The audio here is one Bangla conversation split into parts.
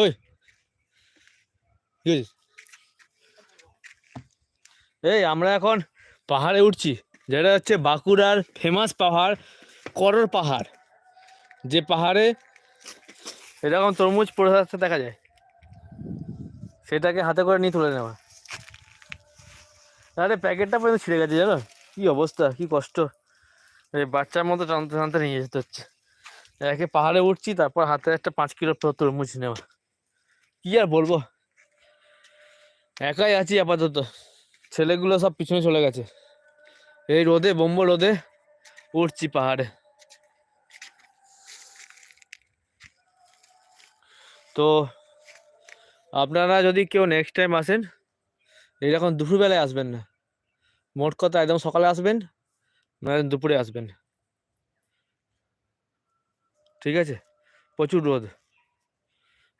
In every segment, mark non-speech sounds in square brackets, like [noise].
ওই। এই, আমরা এখন পাহাড়ে উঠছি, যেটা হচ্ছে বাঁকুড়ার ফেমাস পাহাড়, করর পাহাড়। যে পাহাড়ে এরকম তরমুজ পড়ে থাকতে দেখা যায়। সেটাকে হাতে করে নিয়ে তুলে নেওয়া। আরে, প্যাকেটটা পর্যন্ত ছিঁড়ে গেছে, জানো? কি অবস্থা, কি কষ্ট। এই বাচ্চার মতো টানতে টানতে নিয়ে যেতে হচ্ছে। একে পাহাড়ে উঠছি, তারপর হাতে একটা পাঁচ কিলো তরমুজ নেওয়া। কি আর বলব? একাই আছি আপাতত। ছেলেগুলো সব পিছনে চলে গেছে। এই রোদে, বোম্ব রোদে উঠছি পাহাড়ে। তো আপনারা যদি কেউ নেক্সট টাইম আসেন এইরকম দুপুরবেলায় আসবেন না। মোট কথা একদম সকালে আসবেন নয় দুপুরে আসবেন। ঠিক আছে? প্রচুর রোদ।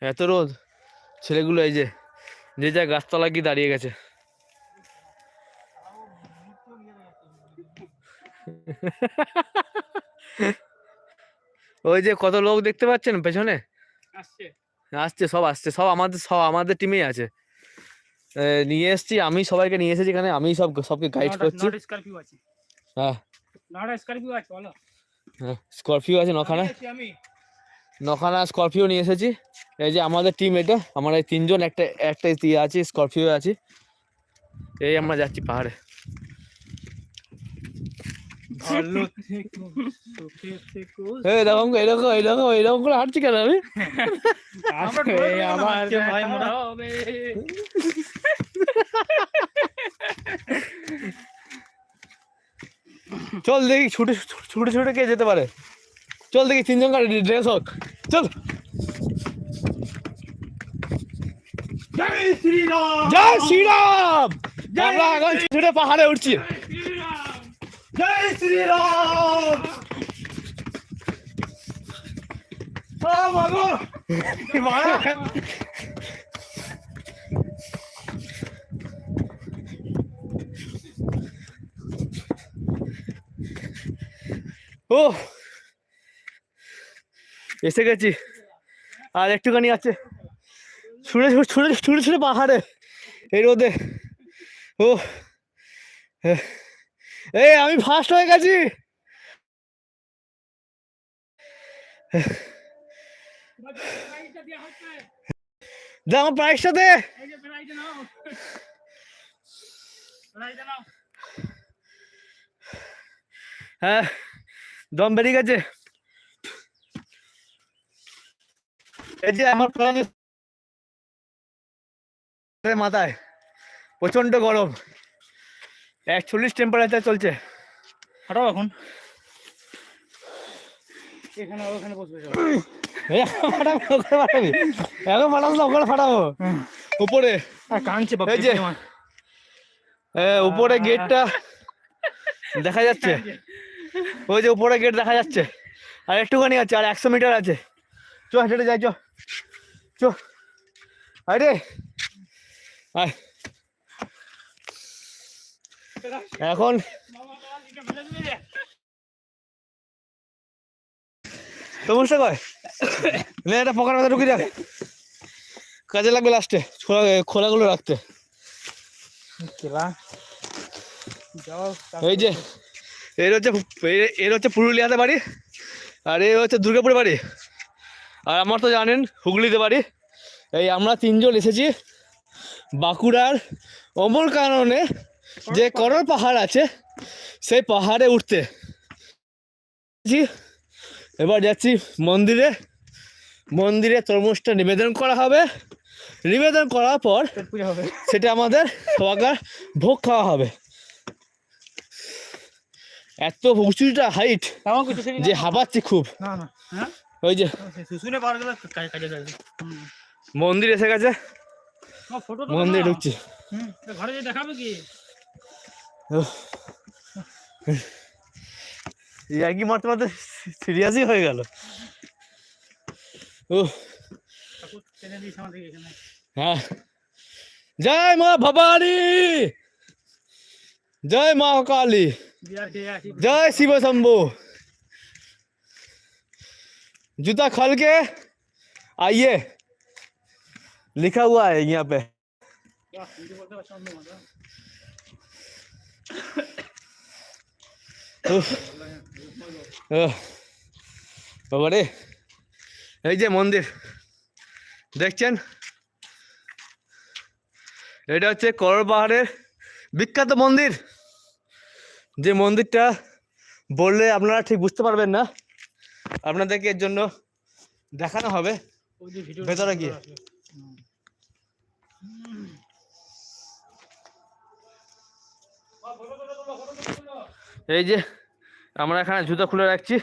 এত রোদ? ছেলেগুলো এই যে যে যা গাছতলা কি দাঁড়িয়ে গেছে। ওই যে কত লোক দেখতে পাচ্ছেন পেছনে? আসছে। আসছে সব আসছে সব আমাদের সব আমাদের টিমেই আছে। নিয়ে এসেছি আমি সবাইকে নিয়ে এসেছি এখানে আমি সব সবকে গাইড করছি। হ্যাঁ। স্করপিও আছে হ্যাঁ স্করপিও আছে নখানা। আমি। নখানা স্করপিও নিয়ে এসেছি। এই যে আমাদের টিম এটা আমরা এই তিনজন একটা একটা ইয়ে আছে স্করপিও আছে। এই আমরা যাচ্ছি পাহাড়ে। ভালো থেকো এই এরকম এরকম এরকম এরকম করে হাঁটছি কেন আমি? চল দেখি ছুটে ছুটে ছুটে কে যেতে পারে? চল দেখি তিনজন কার ড্রেস হোক চল জয় শ্রীরাম জয় শ্রীরাম আমরা এখন ছুটে পাহাড়ে উঠছি জয় শ্রীরাম ও মাগো মারা ও এসে গেছি। আর একটুখানি আছে। ছুড়ে ছুড়ে ছুড়ে ছুড়ে পাহাড়ে। এই রোদে। ও। এই আমি ফার্স্ট হয়ে গেছি। হ্যাঁ দম বেরিয়ে গেছে। এই যে আমার মাথায় প্রচণ্ড গরম। একচল্লিশ টেম্পারেচার চলছে। হাঁটাও এখন। এখানে ওখানে বসবে এখন ফাটাবি, না, ওখানে উপরে। কাঁদছে এই যে। উপরে গেটটা দেখা যাচ্ছে। ওই যে উপরে গেট দেখা যাচ্ছে। আর একটুখানি আছে আর একশো মিটার আছে। চ হেঁটে যাই চ। চ। আরে আয়। এখন তমসটা কয়? নে এটা পকেট মাথা ঢুকে যাক কাজে লাগবে লাস্টে খোলা খোলাগুলো রাখতে। এই যে এর হচ্ছে এর- এর হচ্ছে পুরুলিয়াতে বাড়ি আর এর হচ্ছে দুর্গাপুরে বাড়ি। আর আমার তো জানেন হুগলিতে বাড়ি। এই আমরা তিনজন এসেছি বাঁকুড়ার অমর কারণে যে করর পাহাড় আছে সেই পাহাড়ে উঠতে। এবার যাচ্ছি মন্দিরে। মন্দিরে তরমুজটা নিবেদন করা হবে। নিবেদন করার পর সেটা আমাদের সবাইকার ভোগ খাওয়া হবে। এত উঁচুটা হাইট যে হাবাচ্ছে খুব। না না। হ্যাঁ? ওই যে শুশুনে পার গেলে মন্দির এসে গেছে। মন্দির ঢুকছি। ঘরে যে দেখাবে কি? ইয়াগি মারতে মারতে সিরিয়াসই হয়ে গেল। ও হ্যাঁ। জয় মা ভবানী। জয় মা কালী জয় শিব শম্ভু। जूता खोल के आइए लिखा हुआ है यहाँ पे উফ, উফ, বাবারে এই যে মন্দির দেখছেন এটা হচ্ছে করর পাহাড়ের বিখ্যাত মন্দির যে মন্দিরটা বললে আপনারা ঠিক বুঝতে পারবেন না আপনাদেরকে এর জন্য দেখানো হবে ভেতরে গিয়ে। এই যে আমরা এখানে জুতো খুলে রাখছি।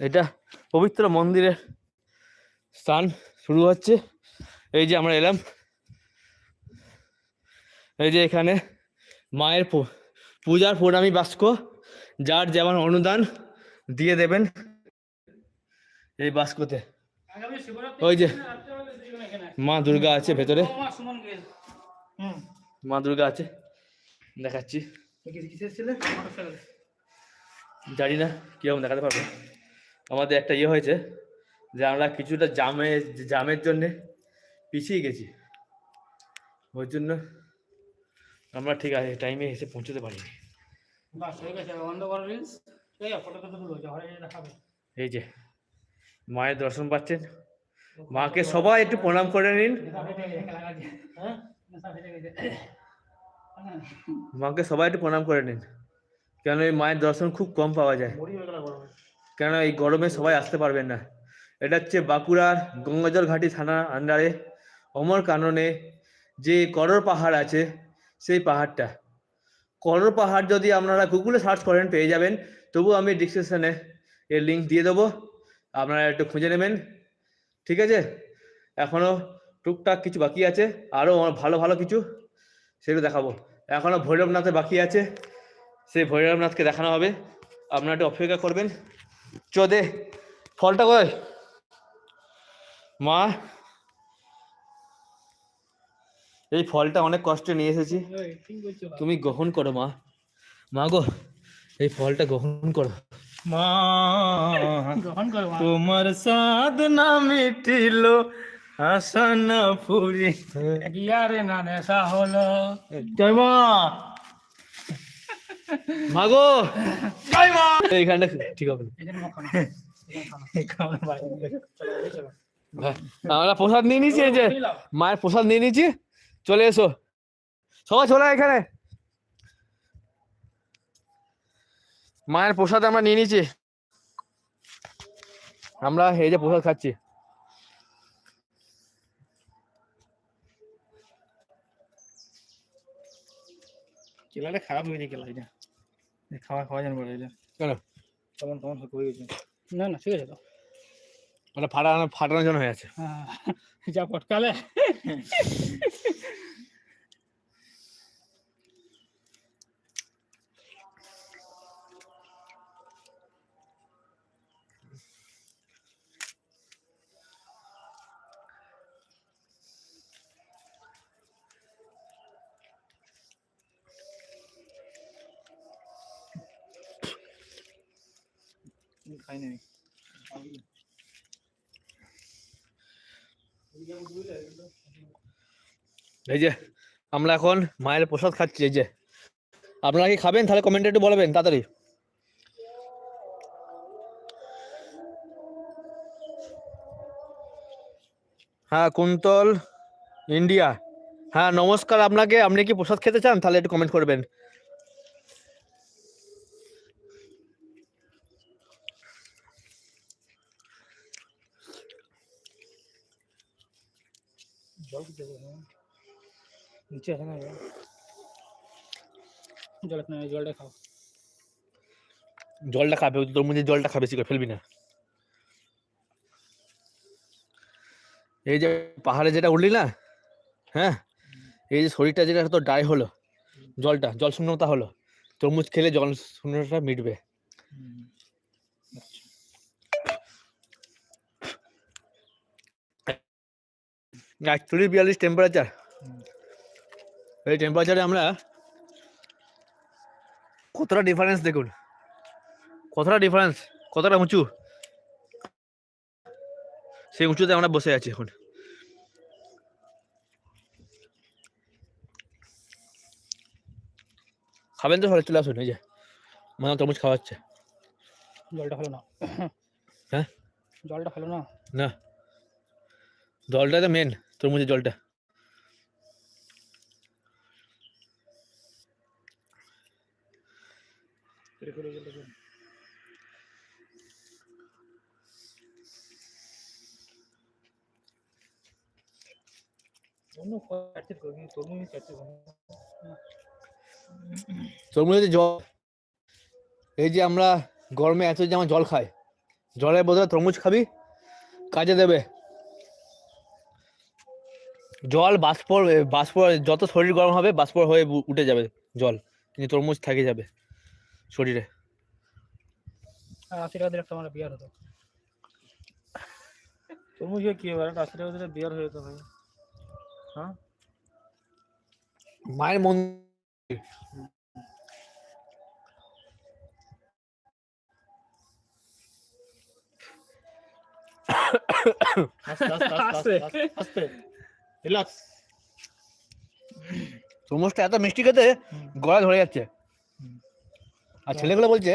এটা পবিত্র মন্দিরের স্থান শুরু হচ্ছে। এই যে আমরা এলাম। এই যে এখানে মায়ের পূজার প্রণামী বাস্ক যার যেমন অনুদান দিয়ে দেবেন এই বাস্কতে। ওই যে মা দুর্গা আছে ভেতরে। মা দুর্গা আছে। দেখাচ্ছি। জানি না কীরকম দেখাতে পারব। আমাদের একটা ইয়ে হয়েছে যে আমরা কিছুটা জামে জামের জন্যে পিছিয়ে গেছি। ওই জন্য আমরা ঠিক আছে টাইমে এসে পৌঁছতে পারিনি। বাস হয়ে গেছে বন্ধ করো রিলস এই ফটো তো তুলো ঘরে দেখাবে। এই যে মায়ের দর্শন পাচ্ছেন। মাকে সবাই একটু প্রণাম করে নিন। হ্যাঁ? হ্যাঁ, মাকে সবাই একটু প্রণাম করে নিন। কেন এই মায়ের দর্শন খুব কম পাওয়া যায়। কেন এই গরমে সবাই আসতে পারবেন না। এটা হচ্ছে বাঁকুড়ার গঙ্গাজল ঘাটি থানা আন্ডারে অমর কাননে যে করর পাহাড় আছে সেই পাহাড়টা। করর পাহাড় যদি আপনারা গুগলে সার্চ করেন, পেয়ে যাবেন। তবু আমি ডিসক্রিপশনে এর লিঙ্ক দিয়ে দেবো। আপনারা একটু খুঁজে নেবেন। ঠিক আছে? এখনও টুকটাক কিছু বাকি আছে। আরও ভালো ভালো কিছু সেগুলো দেখাবো। এখনও ভৈরবনাথে বাকি আছে। সেই ভৈরবনাথকে দেখানো হবে। আপনারা একটু অপেক্ষা করবেন। চোদে, ফলটা কই মা এই ফলটা অনেক কষ্টে নিয়ে এসেছি ঠিক তুমি গ্রহণ করো মা মা গো এই ফলটা গ্রহণ করো মা গ্রহণ করো মা। তোমার সাধনা মিটিল আশা না ফুরি গিয়া রে না নেশা হলো জয় মা মা গো এইখানটা ঠিক হবে না। এখানে মুখ খানো। খাওয়ার বাইরে। চলো, এই চলো। হ্যাঁ, আমরা প্রসাদ নিয়ে নিয়েছি যে মায়ের প্রসাদ নিয়ে নিয়েছি চলে এসো। সবাই চলে এখানে। মায়ের প্রসাদ আমরা নিয়ে নিয়েছি আমরা এই যে প্রসাদ খাচ্ছি। কেলাটা খারাপ হয়ে গেছে কেলা এটা খাওয়া খাওয়া জানব এটা কেন? কেমন কেমন হয়ে গেছে? না না ঠিক আছে তো। ওটা ফাটানো ফাটানোর জন্য হয়ে আছে। হ্যাঁ, যা পটকালে। এই যে, আমরা এখন মায়ের প্রসাদ খাচ্ছি, এই যে। আপনারা কি খাবেন? তাহলে কমেন্টে একটু বলবেন, তাড়াতাড়ি। হ্যাঁ কুন্তল, ইন্ডিয়া। হ্যাঁ নমস্কার আপনাকে। আপনি কি প্রসাদ খেতে চান? তাহলে একটু কমেন্ট করবেন জল কি দেবো হ্যাঁ? নিচে আছে না জল? জল জলটা খাও। জলটা খাবে তোর মধ্যে জলটা খাবে বেশি করে ফেলবি না। এই যে পাহাড়ে যেটা উঠলি না হ্যাঁ? এই যে শরীরটা যেটা তো ড্রাই হলো জলটা জল শূন্যতা হলো তরমুজ খেলে জল শূন্যতা মিটবে। একচল্লিশ বিয়াল্লিশ টেম্পারেচার এই টেম্পারেচারে আমরা কতটা ডিফারেন্স দেখুন? কতটা ডিফারেন্স কতটা উঁচু? সেই উঁচুতে আমরা বসে আছি এখন। খাবেন তো চলে আসুন এই যে। মানে তরমুজ খাওয়াচ্ছে। জলটা হলো না। হ্যাঁ? জলটা হলো না। না। জলটা তো মেন তরমুজের জলটা। তরমুজের জল, এই যে আমরা গরমে এত যে আমার জল খাই, জলের বদলে তরমুজ খাবি, কাজে দেবে। জল বাষ্প বাষ্প যত শরীর গরম হবে বাষ্প হয়ে উঠে যাবে জল। কিন্তু তরমুজ থেকে যাবে শরীরে। আশি টাকা দিলে একটা আমার বিয়ার হতো। তরমুজ কি হবে আশি টাকা দিলে বিয়ার হয়ে যেত ভাই। হ্যাঁ? মায়ের মন [coughs] আস্তে আস্তে আস্তে আস্তে আস্তে রিল্যাক্স তরমুজটা এত মিষ্টি খেতে গলা ধরে যাচ্ছে। আর ছেলেগুলো বলছে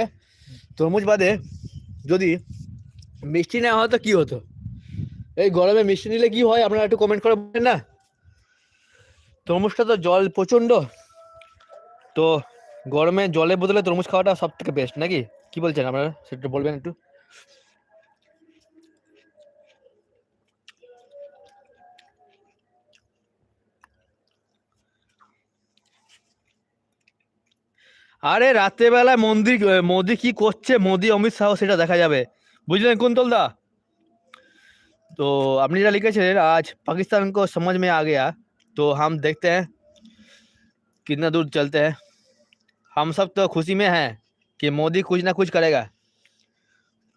তরমুজ বাদে যদি মিষ্টি না হতো কি হতো? এই গরমে মিষ্টি নিলে কি হয়? আপনারা একটু কমেন্ট করে বলেন না? তরমুজটা তো জল প্রচণ্ড তো গরমে জলের বদলে তরমুজ খাওয়াটা সব থেকে বেস্ট নাকি? কি বলছেন? আপনারা সেটা বলবেন একটু। আরে রাত্রেবেলায় মন্দির মোদি কি করছে মোদি অমিত শাহ সেটা দেখা যাবে বুঝলেন কুন্তল দা तो आपने जो लिखे थे आज पाकिस्तान को समझ में आ गया तो हम देखते हैं कितना दूर चलते हैं हम सब तो खुशी में हैं कि मोदी कुछ ना कुछ करेगा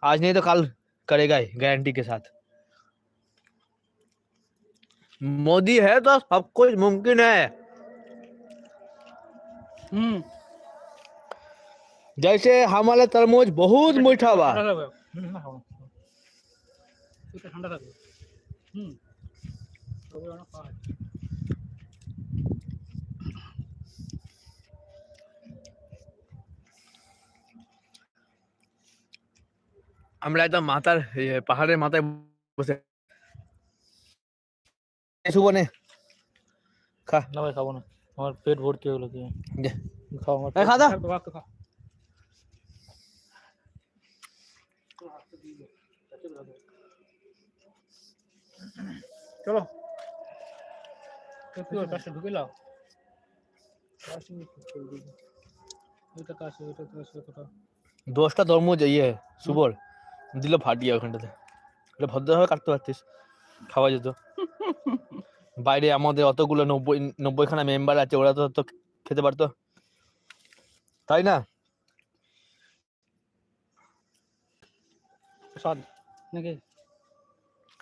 आज नहीं तो कल करेगा ही गारंटी के साथ मोदी है तो सब कुछ मुमकिन है হুম जैसे हमारे तरमूज बहुत मीठा बा ঠান্ডা থাকবে হুম, না খাবো না। পেটটা ঠান্ডা থাকবে হুম তবে অনেক খাওয়া হয়। আমরা একদম মাথার এ, পাহাড়ের মাথায় বসে সুবনে খা না ভাই খাবো না আমার পেট ভর্তি হয়ে গেলো দিয়ে দে। খাও আমার এ, খা দা। চলো। পাশে ঢুকে লাও কাছে কাছে দশটা তরমুজ ইয়ে সুবল। দিল ফাটিয়ে ওখানটাতে। এটা ভদ্রভাবে কাটতে পারতিস। খাওয়া যেত। বাইরে আমাদের অতগুলো নব্বই নব্বইখানা মেম্বার আছে ওরা তো তো খেতে পারতো। তাই না? নাকি?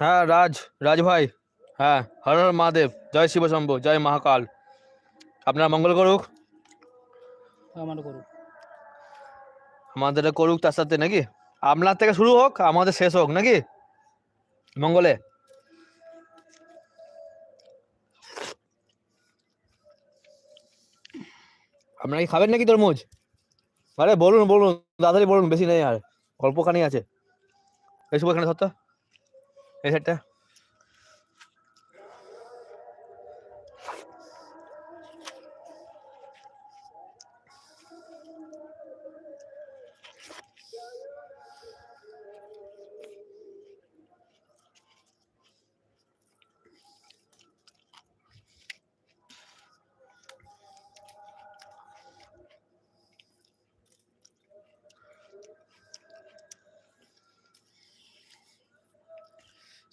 হ্যাঁ রাজ রাজ ভাই। হ্যাঁ হর হর মহাদেব জয় শিব শম্ভু জয় মহাকাল। আপনার মঙ্গল করুক। আমারও করুক। আমাদের করুক তার সাথে নাকি? আপনার থেকে শুরু হোক আমাদের শেষ হোক নাকি? মঙ্গলে। আপনারা কি খাবেন নাকি তরমুজ? আরে বলুন বলুন তাড়াতাড়ি বলুন বেশি নেই আর অল্পখানি আছে। এই এসব এখানে সত্য? এই সাইডটা?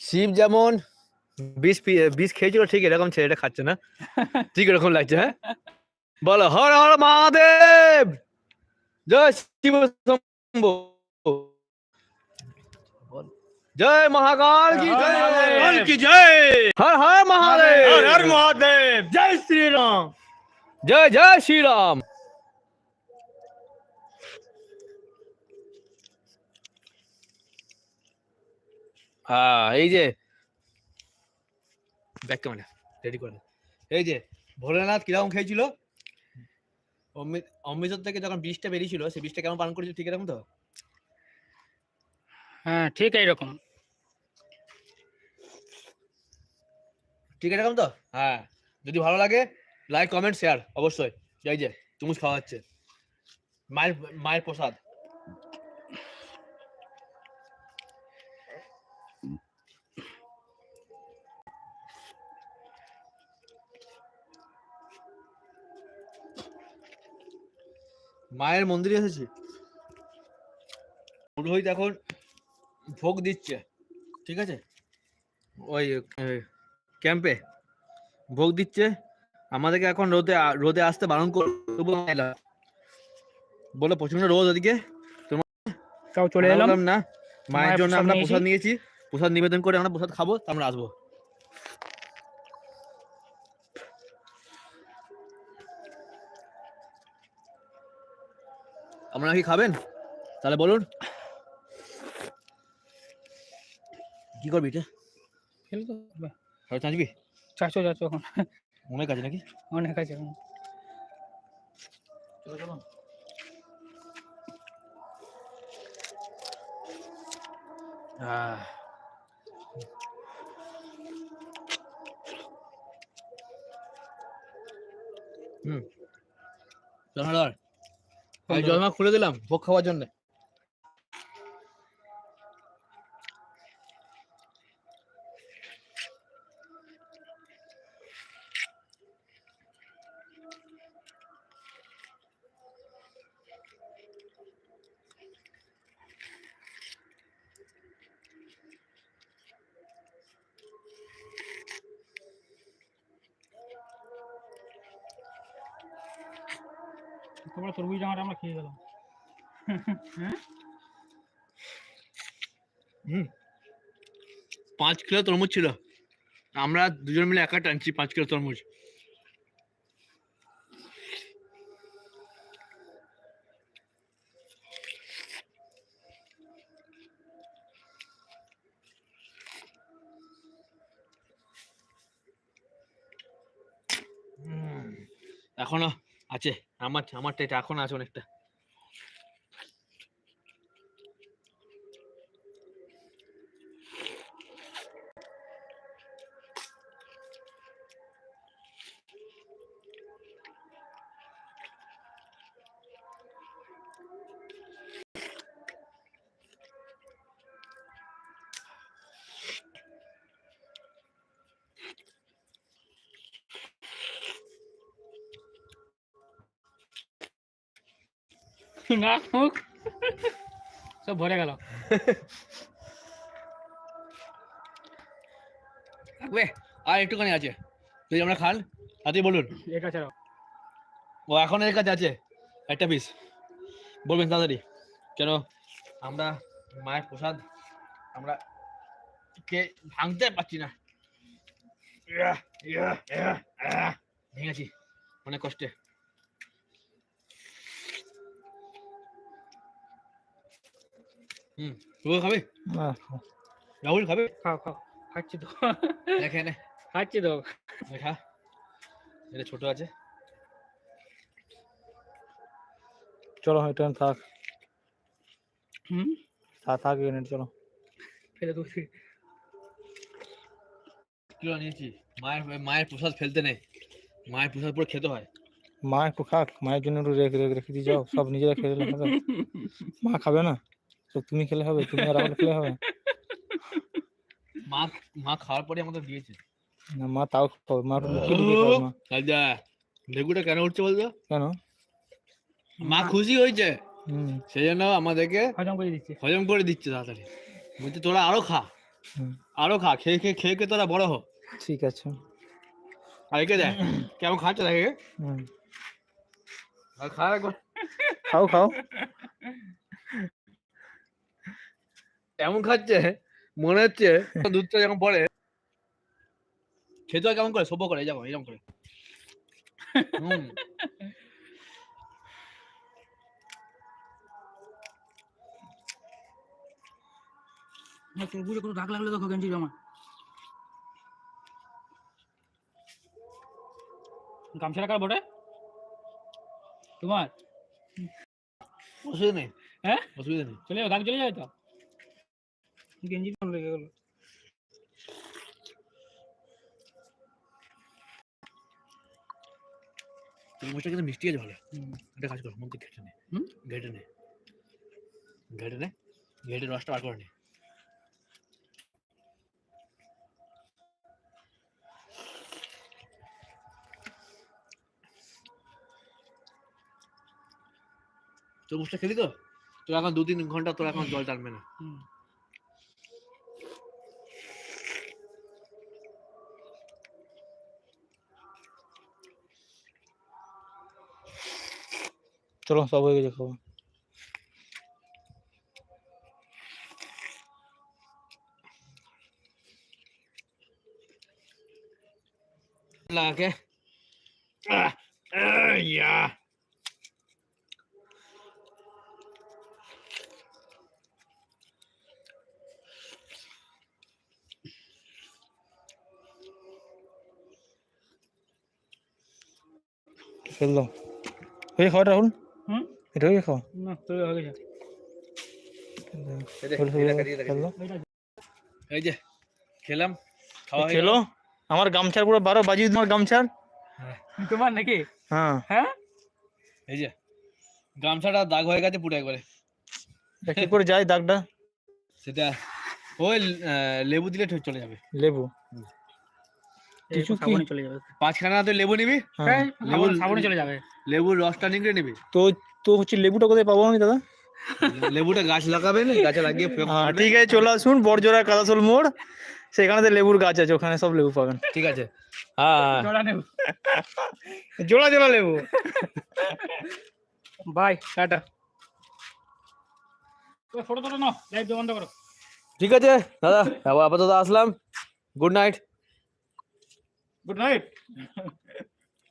শিব যেমন বিষ বিষ খেয়েছিল ঠিক এরকম ছেলেটা খাচ্ছে না। [laughs] ঠিক এরকম লাগছে হ্যাঁ? বলো হর হর মহাদেব! জয় শিব শম্ভু। জয় মহাকাল কি জয়! কি জয়! হর হর মহাদেব! হর হর মহাদেব! জয় শ্রী রাম জয় জয় শ্রীরাম! হ্যাঁ এই যে। ব্যাক ক্যামেরা রেডি করে এই যে ভোলেনাথ কীরকম খেয়েছিল অমৃত অমৃতসর থেকে যখন বীজটা বেরিয়েছিল সেই বীজটা কেমন পান করেছিল ঠিক এরকম তো? হ্যাঁ ঠিক এইরকম। ঠিক এরকম তো? হ্যাঁ যদি ভালো লাগে লাইক কমেন্ট শেয়ার অবশ্যই। এই যে চুমুচ খাওয়া হচ্ছে। মায়ের মায়ের প্রসাদ। মায়ের মন্দিরে এসেছি। পুরোহিত এখন ভোগ দিচ্ছে ঠিক আছে? ওই ক্যাম্পে ভোগ দিচ্ছে। আমাদেরকে এখন রোদে রোদে আসতে বারণ করব বলে প্রচণ্ড রোদ ওদিকে। তোমার চলে এলাম। না মায়ের জন্য আমরা প্রসাদ নিয়েছি। প্রসাদ নিবেদন করে আমরা প্রসাদ খাব আমরা আসব। আপনারা কি খাবেন? তাহলে বলুন। কি করবি এটা? খেলে তো। আর চাঁচবি? চাচো চাচো এখন। অনেক আছে নাকি? অনেক আছে এখন। চলো চলো। আহ। হুম। আমি জলমা খুলে দিলাম ভোগ খাওয়ার জন্য। তোমরা তরমুজ জামাটা আমরা খেয়ে গেলাম। পাঁচ কিলো তরমুজ ছিল। আমরা দুজন মিলে একা টানছি পাঁচ কিলো তরমুজ। এখনও আছে আমার আমারটা এটা এখন আছে অনেকটা। [laughs] না মুখ। সব ভরে গেল। থাকবে? আর একটুখানি আছে। যদি আমরা খান তাতেই বলুন। এটা ছাড়াও ও এখন এর কাছে আছে। একটা পিস বলবেন তাড়াতাড়ি। কেন? আমরা মায়ের প্রসাদ আমরা কে ভাঙতে পারছি না। ভেঙেছি। অনেক কষ্টে। হুম। তুই খাবে? রাহুল খাবে? খাও খাও। খাচ্ছি তো। দেখে নে খাচ্ছি তো। দেখা এটা ছোট আছে। চলো এটা থাক। হুম? থাক থাক এখানে চলো। ফেলে দিচ্ছি কিলো নিয়েছি। মায়ের মায়ের প্রসাদ ফেলতে নেই মায়ের প্রসাদ পুরো খেতে হয়। মা একটু খাক। মায়ের জন্য একটু রেখে রেখে রেখে দিয়ে যাও। সব নিজেরা খেয়ে মা খাবে না? তো তুমি খেলে হবে তুমি আর রাহুল খেলে হবে? মা মা খাওয়ার পরে আমাদের দিয়েছে। না মা তাও খাবে মা একটু লুকিয়ে লুকিয়ে মা। রাজা লেবুটা কেন উঠছে বলতো? কেন? মা খুশি হয়েছে। হুম। সেই জন্য আমাদেরকে হজম করে দিচ্ছি। হজম করে দিচ্ছে তাড়াতাড়ি। বলছে তোরা আরও খা। আরও খা খেয়ে খেয়ে খেয়ে খেয়ে তোরা বড় হ। ঠিক আছে। আর একে দেখ কেমন খাচ্ছে দেখে হুম। খা। খাও খাও। এমন খাচ্ছে? মনে হচ্ছে দুধটা যখন পড়ে। খেতে হয় কেমন করে? সভ্য করে যেমন এরকম করে। কোনো দাগ লাগলে দেখো গেঞ্জি জামা। গামছা রাখার বটে? তোমার? অসুবিধা নেই। হ্যাঁ? অসুবিধা নেই। চলে যাবে দাগ চলে যাবে তো? গেঞ্জি কেমন লেগে গেল? তরমুজটা কিন্তু মিষ্টি আছে ভালো। একটা কাজ কর ঘেটে নে। ঘেটে নে। ঘেটে নে। ঘেটে রসটা বার করে নে। তরমুজটা খেলি তো? তোর এখন দু তিন ঘণ্টা তোর এখন জল টানবে না। চলো সব হয়ে গেছে খাওয়া लगा के आह, आह, या ফেল দাও হয়ে খাওয়া রাহুল হুম এটা হয়ে খাওয়া না তবে হয়ে গেছে এই যে, খেলাম খাওয়া খেলো আমার গামছার পুরো বারো বাজি তোমার গামছার তোমার নাকি হ্যাঁ হ্যাঁ এই যে গামছাটা দাগ হয়ে গেছে পুরো একবারে এটা কি করে যায় দাগটা সেটা ওই লেবু দিলে ঠিক চলে যাবে। লেবু। কিছু কি- চলে যাবে। পাঁচখানা তো লেবু নিবি? হ্যাঁ। হ্যাঁ লেবু- সাবুনে চলে যাবে। লেবুর রসটা নিংড়ে নিবি। তো তো হচ্ছে লেবুটা কোথায় পাবো আমি দাদা? লেবুটা গাছ লাগাবেন গাছে লাগিয়ে হ্যাঁ ঠিক আছে চলে আসুন বড়জোড়া কাদাসোল মোড়। সেখানে তো লেবুর গাছ আছে ওখানে সব লেবু পাবেন। ঠিক আছে। হ্যাঁ। জোড়া জোড়া লেবু। By tata. ফটো তোলো না লাইভ বন্ধ করো। ঠিক আছে দাদা আপাতত আসলাম। Good night good night